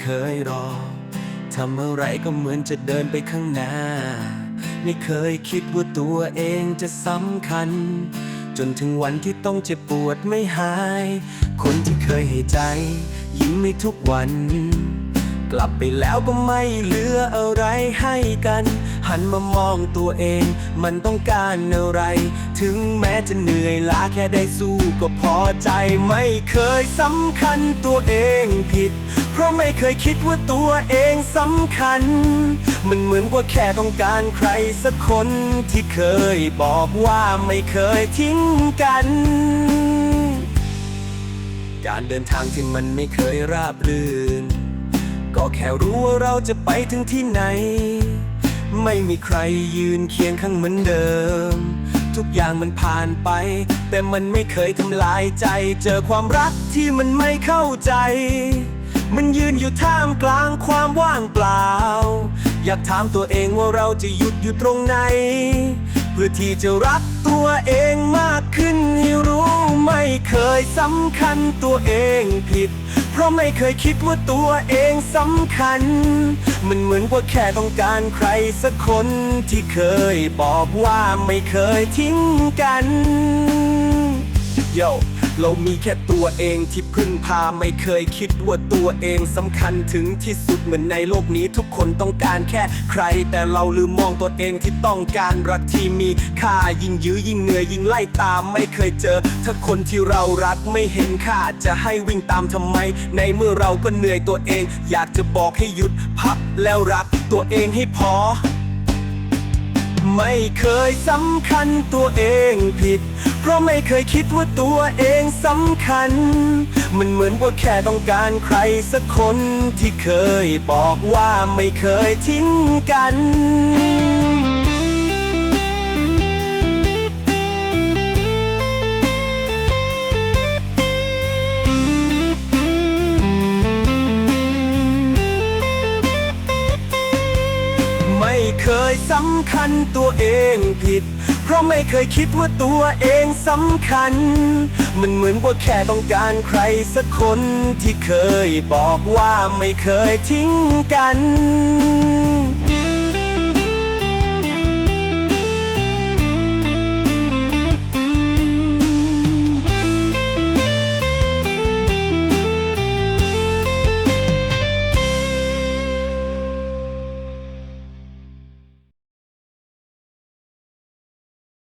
เคยรอ ทำอะไรก็เหมือนจะเดินไปข้างหน้า ไม่เคยคิดว่าตัวเองจะสำคัญ จนถึงวันที่ต้องเจ็บปวดไม่หาย คนที่เคยให้ใจ ยิ้มไม่ทุกวัน กลับไปแล้วก็ไม่เหลืออะไรให้กัน หันมามองตัวเอง มันต้องการอะไร ถึงแม้จะเหนื่อยล้าแค่ได้สู้ก็พอใจไม่เคยสำคัญตัวเองผิด เพราะไม่เคยคิดว่าตัวเองสำคัญ มันเหมือนว่าแค่ต้องการใครสักคนที่เคยบอกว่าไม่เคยทิ้งกัน การเดินทางที่มันไม่เคยราบรื่น ก็แค่รู้ว่าเราจะไปถึงที่ไหน ไม่มีใครยืนเคียงข้างเหมือนเดิม ทุกอย่างมันผ่านไป แต่มันไม่เคยทำลายใจ เจอความรักที่มันไม่เข้าใจ มันยืนอยู่ท่ามกลางความว่างเปล่า อยากถามตัวเองว่าเราจะหยุดอยู่ตรงไหน เพื่อที่จะรักตัวเองมากขึ้นให้รู้ไม่เคยสำคัญตัวเองผิด เพราะไม่เคยคิดว่าตัวเองสำคัญ มันเหมือนว่าแค่ต้องการใครสักคนที่เคยบอกว่าไม่เคยทิ้งกันโย เรามีแค่ตัวเองที่พึ่งพาไม่เคยคิดว่าตัวเองสำคัญถึงที่สุดเหมือนในโลกนี้ทุกคนต้องการแค่ใคร แต่เราลืมมองตัวเองที่ต้องการรักที่มีค่ายิ่งยื้อยิ่งเหนื่อยยิ่งไล่ตามไม่เคยเจอ ถ้าคนที่เรารักไม่เห็นค่าจะให้วิ่งตามทำไม ในเมื่อเราก็เหนื่อยตัวเอง อยากจะบอกให้หยุดพักแล้วรักตัวเองให้พอ ไม่เคยสำคัญตัวเองผิด เพราะไม่เคยคิดว่าตัวเองสำคัญ มันเหมือนว่าแค่ต้องการใครสักคนที่เคยบอกว่าไม่เคยทิ้งกันไม่เคยสำคัญตัวเองผิด เพราะไม่เคยคิดว่าตัวเองสำคัญ มันเหมือนว่าแค่ต้องการใครสักคนที่เคยบอกว่าไม่เคยทิ้งกัน